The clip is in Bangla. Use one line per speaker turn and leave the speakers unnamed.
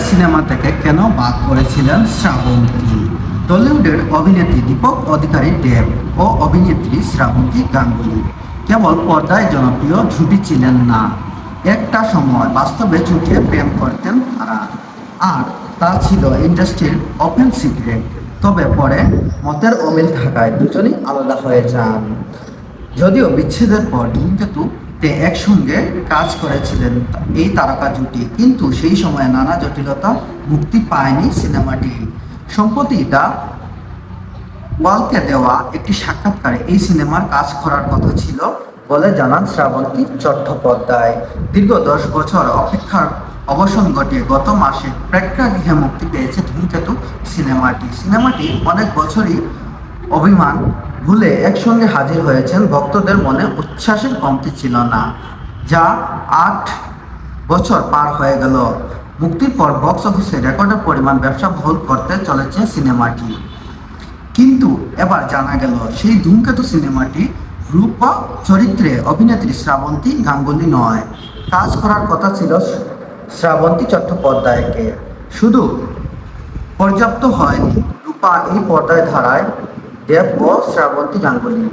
সিনেমা থেকে কেন বাদ করেছিলেন শ্রাবন্তী? টলিউডের অভিনেত্রী দীপক, অধিকারী দেব ও অভিনেত্রী শ্রাবন্তী গাঙ্গুলি। কেবল পর্দায় জনপ্রিয় জুটি ছিলেন না। একটা সময় বাস্তবে চুটিয়ে প্রেম করতেন তারা। আর তা ছিল ইন্ডাস্ট্রির ওপেন সিক্রেট। তবে পরে মতের অমিল থাকায় দুজনেই আলাদা হয়ে যান। যদিও বিচ্ছেদের পর ধূমকেতু একসঙ্গে কাজ করেছিলেন এই তারকা জুটি। কিন্তু সেই সময়ে নানা জটিলতা মুক্তি পায়নি সিনেমাটি। সম্প্রতি দা ওয়ালকে দেওয়া একটি সাক্ষাৎকারে এই সিনেমার কাজ করার কথা ছিল বলে জানান শ্রাবন্তী চট্টোপাধ্যায়। দীর্ঘ দশ বছর অপেক্ষার অবসান ঘটিয়ে গত মাসে প্রেক্ষাগৃহে মুক্তি পেয়েছে ধূমকেতু সিনেমাটি। সিনেমাটি অনেক বছরই অভিমান ভুলে একসঙ্গে হাজির হয়েছেন ভক্তদের মনে উচ্ছ্বাসের কমতি ছিল না। যা আট বছর পার হয়ে গেল। মুক্তির পর বক্স অফিসে রেকর্ডের পরিমাণ ব্যবসা বহুল করতে চলেছে সিনেমাটি। কিন্তু এবার জানা গেল, সেই ধূমকেতু সিনেমাটি রূপা চরিত্রে অভিনেত্রী শ্রাবন্তী গাঙ্গুলি নয়। কাজ করার কথা ছিল শ্রাবন্তী চট্টোপাধ্যায়কে। শুধু পর্যাপ্ত হয়নি। রূপা এই পর্দায় ধারায় দেব ও শ্রাবন্তী গাঙ্গুলি।